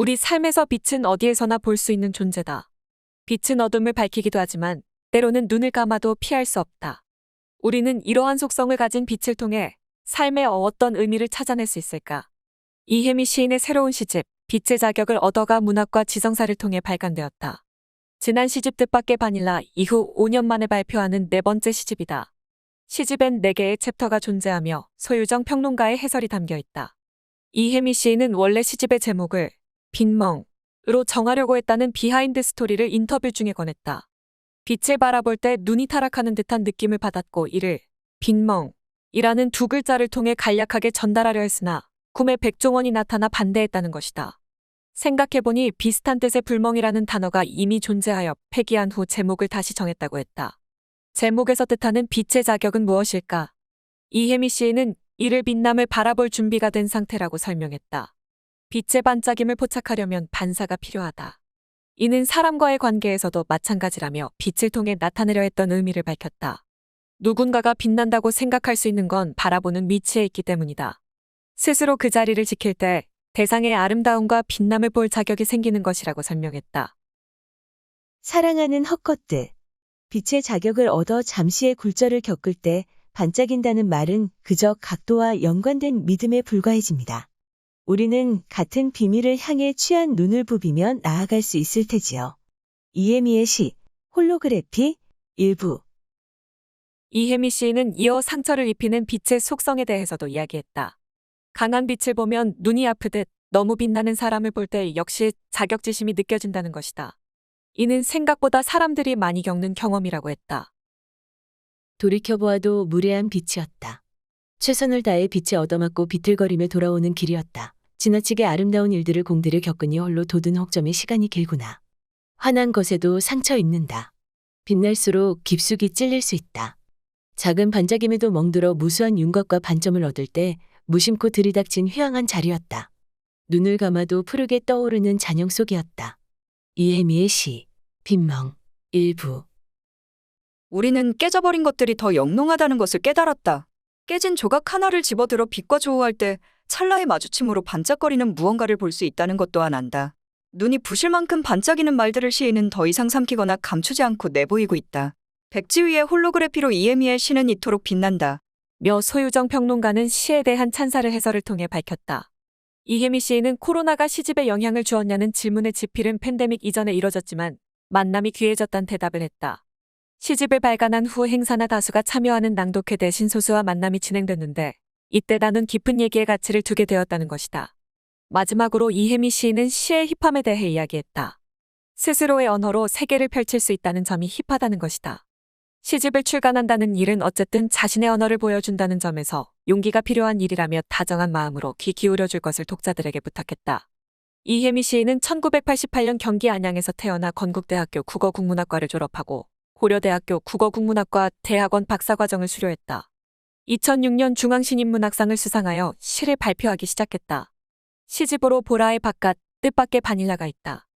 우리 삶에서 빛은 어디에서나 볼 수 있는 존재다. 빛은 어둠을 밝히기도 하지만 때로는 눈을 감아도 피할 수 없다. 우리는 이러한 속성을 가진 빛을 통해 삶의 어떤 의미를 찾아낼 수 있을까? 이혜미 시인의 새로운 시집, 빛의 자격을 얻어가 문학과 지성사를 통해 발간되었다. 지난 시집 뜻밖의 바닐라 이후 5년 만에 발표하는 네 번째 시집이다. 시집엔 4개의 챕터가 존재하며 소유정 평론가의 해설이 담겨 있다. 이혜미 시인은 원래 시집의 제목을 빈멍으로 정하려고 했다는 비하인드 스토리를 인터뷰 중에 권했다. 빛을 바라볼 때 눈이 타락하는 듯한 느낌을 받았고 이를 빈멍이라는 두 글자를 통해 간략하게 전달하려 했으나 꿈에 백종원이 나타나 반대했다는 것이다. 생각해보니 비슷한 뜻의 불멍이라는 단어가 이미 존재하여 폐기한 후 제목을 다시 정했다고 했다. 제목에서 뜻하는 빛의 자격은 무엇일까? 이혜미 시인은 이를 빛남을 바라볼 준비가 된 상태라고 설명했다. 빛의 반짝임을 포착하려면 반사가 필요하다. 이는 사람과의 관계에서도 마찬가지라며 빛을 통해 나타내려 했던 의미를 밝혔다. 누군가가 빛난다고 생각할 수 있는 건 바라보는 위치에 있기 때문이다. 스스로 그 자리를 지킬 때 대상의 아름다움과 빛남을 볼 자격이 생기는 것이라고 설명했다. 사랑하는 헛것들. 빛의 자격을 얻어 잠시의 굴절을 겪을 때 반짝인다는 말은 그저 각도와 연관된 믿음에 불과해집니다. 우리는 같은 비밀을 향해 취한 눈을 부비면 나아갈 수 있을 테지요. 이혜미의 시, 홀로그래피, 일부. 이혜미 시인은 이어 상처를 입히는 빛의 속성에 대해서도 이야기했다. 강한 빛을 보면 눈이 아프듯 너무 빛나는 사람을 볼 때 역시 자격지심이 느껴진다는 것이다. 이는 생각보다 사람들이 많이 겪는 경험이라고 했다. 돌이켜보아도 무례한 빛이었다. 최선을 다해 빛에 얻어맞고 비틀거리며 돌아오는 길이었다. 지나치게 아름다운 일들을 공들여 겪으니 홀로 돋은 혹점의 시간이 길구나. 화난 것에도 상처 입는다. 빛날수록 깊숙이 찔릴 수 있다. 작은 반짝임에도 멍들어 무수한 윤곽과 반점을 얻을 때 무심코 들이닥친 휴양한 자리였다. 눈을 감아도 푸르게 떠오르는 잔영 속이었다. 이혜미의 시, 빈멍, 일부. 우리는 깨져버린 것들이 더 영롱하다는 것을 깨달았다. 깨진 조각 하나를 집어들어 빛과 조우할 때 찰나의 마주침으로 반짝거리는 무언가를 볼 수 있다는 것 또한 안다. 눈이 부실 만큼 반짝이는 말들을 시인은 더 이상 삼키거나 감추지 않고 내보이고 있다. 백지 위의 홀로그래피로 이에미의 시는 이토록 빛난다. 며 소유정 평론가는 시에 대한 찬사를 해설을 통해 밝혔다. 이혜미 시인은 코로나가 시집에 영향을 주었냐는 질문의 지필은 팬데믹 이전에 이뤄졌지만 만남이 귀해졌단 대답을 했다. 시집을 발간한 후 행사나 다수가 참여하는 낭독회 대신 소수와 만남이 진행됐는데 이때 나눈 깊은 얘기의 가치를 두게 되었다는 것이다. 마지막으로 이혜미 시인은 시의 힙함에 대해 이야기했다. 스스로의 언어로 세계를 펼칠 수 있다는 점이 힙하다는 것이다. 시집을 출간한다는 일은 어쨌든 자신의 언어를 보여준다는 점에서 용기가 필요한 일이라며 다정한 마음으로 귀 기울여줄 것을 독자들에게 부탁했다. 이혜미 시인은 1988년 경기 안양에서 태어나 건국대학교 국어국문학과를 졸업하고 고려대학교 국어국문학과 대학원 박사과정을 수료했다. 2006년 중앙신인문학상을 수상하여 시를 발표하기 시작했다. 시집으로 보라의 바깥, 뜻밖의 바닐라가 있다.